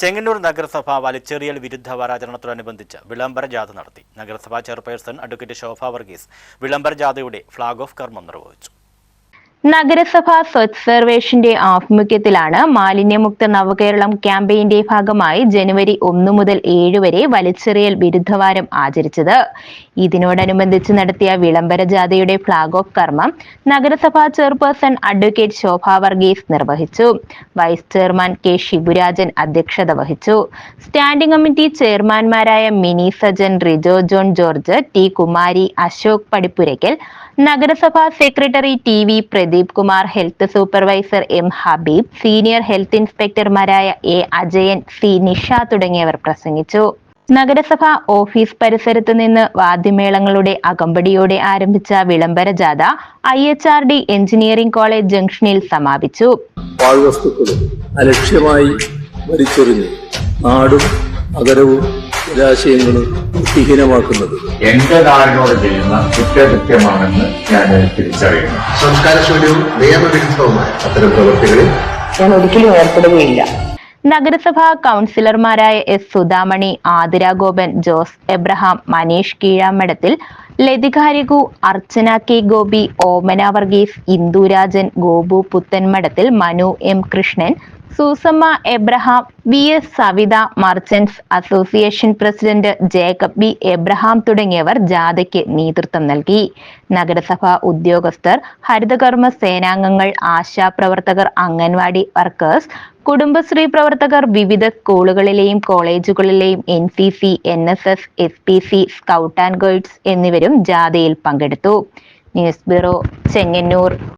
ചെങ്ങന്നൂർ നഗരസഭ വലിച്ചെറിയൽ വിരുദ്ധ വാരാചരണത്തോടനുബന്ധിച്ച് വിളംബര ജാഥ നടത്തി. നഗരസഭാ ചെയർപേഴ്സൺ അഡ്വക്കേറ്റ് ശോഭ വർഗീസ് വിളംബര ജാഥയുടെ ഫ്ളാഗ് ഓഫ് കർമ്മം നിർവഹിച്ചു. നഗരസഭ സ്വച്ഛ് സർവേഷിന്റെ ആഭിമുഖ്യത്തിലാണ് മാലിന്യമുക്ത നവകേരളം ക്യാമ്പയിന്റെ ഭാഗമായി ജനുവരി ഒന്ന് മുതൽ ഏഴ് വരെ വലിച്ചെറിയൽ വിരുദ്ധവാരം ആചരിച്ചത്. ഇതിനോടനുബന്ധിച്ച് നടത്തിയ വിളംബര ജാഥയുടെ ഫ്ളാഗ് ഓഫ് കർമ്മം നഗരസഭാ ചെയർപേഴ്സൺ അഡ്വക്കേറ്റ് ശോഭ വർഗീസ് നിർവഹിച്ചു. വൈസ് ചെയർമാൻ കെ ശിവരാജൻ അധ്യക്ഷത വഹിച്ചു. സ്റ്റാൻഡിംഗ് കമ്മിറ്റി ചെയർമാൻമാരായ മിനി സജൻ റിജോ ജോൺ ജോർജ് ടി കുമാരി അശോക് പടിപ്പുരയ്ക്കൽ നഗരസഭാ secretary T V Pradeep Kumar health supervisor M Habeeb senior health ഇൻസ്പെക്ടർമാരായ A Ajayan C Nisha തുടങ്ങിയവർ പ്രസംഗിച്ചു. നഗരസഭ ഓഫീസ് പരിസരത്ത് നിന്ന് വാദ്യമേളങ്ങളുടെ അകമ്പടിയോടെ ആരംഭിച്ച വിളംബര ജാഥ I H R D engineering college ജംഗ്ഷനിൽ സമാപിച്ചു. പാഴ്വസ്തുക്കളും അലക്ഷ്യമായി നാടും നഗരവും ജലാശയങ്ങളും വിഹീനമാക്കുന്നത്. എന്റെ നാടിനോട് ചെയ്യുന്ന കുറ്റകൃത്യമാണെന്ന് ഞാൻ തിരിച്ചറിയുന്നു. സംസ്കാരശൂന്യവും നിയമവിരുദ്ധവുമായ അത്തരം പ്രവൃത്തികളിൽ ഞാൻ ഒരിക്കലും ഏർപ്പെടുകയില്ല. നഗരസഭാ കൗൺസിലർമാരായ S Sudhamani Athira Gopan Jose Abraham Manish Keezhamadathil ലതികാരികു Archana K Gopi Omana Varghese Indurajan Gopu Puthenmadathil Manu M Krishnan Susamma Abraham V S Savitha merchants association president Jacob B Abraham തുടങ്ങിയവർ ജാഥയ്ക്ക് നേതൃത്വം നൽകി. നഗരസഭാ ഉദ്യോഗസ്ഥർ ഹരിതകർമ്മ സേനാംഗങ്ങൾ ആശാപ്രവർത്തകർ അംഗൻവാടി വർക്കേഴ്സ് കുടുംബശ്രീ പ്രവർത്തകർ വിവിധ സ്കൂളുകളിലെയും കോളേജുകളിലെയും N C C N S S S P C scout and guides എന്നിവരും ജാഥയിൽ പങ്കെടുത്തു. News bureau Chengannur.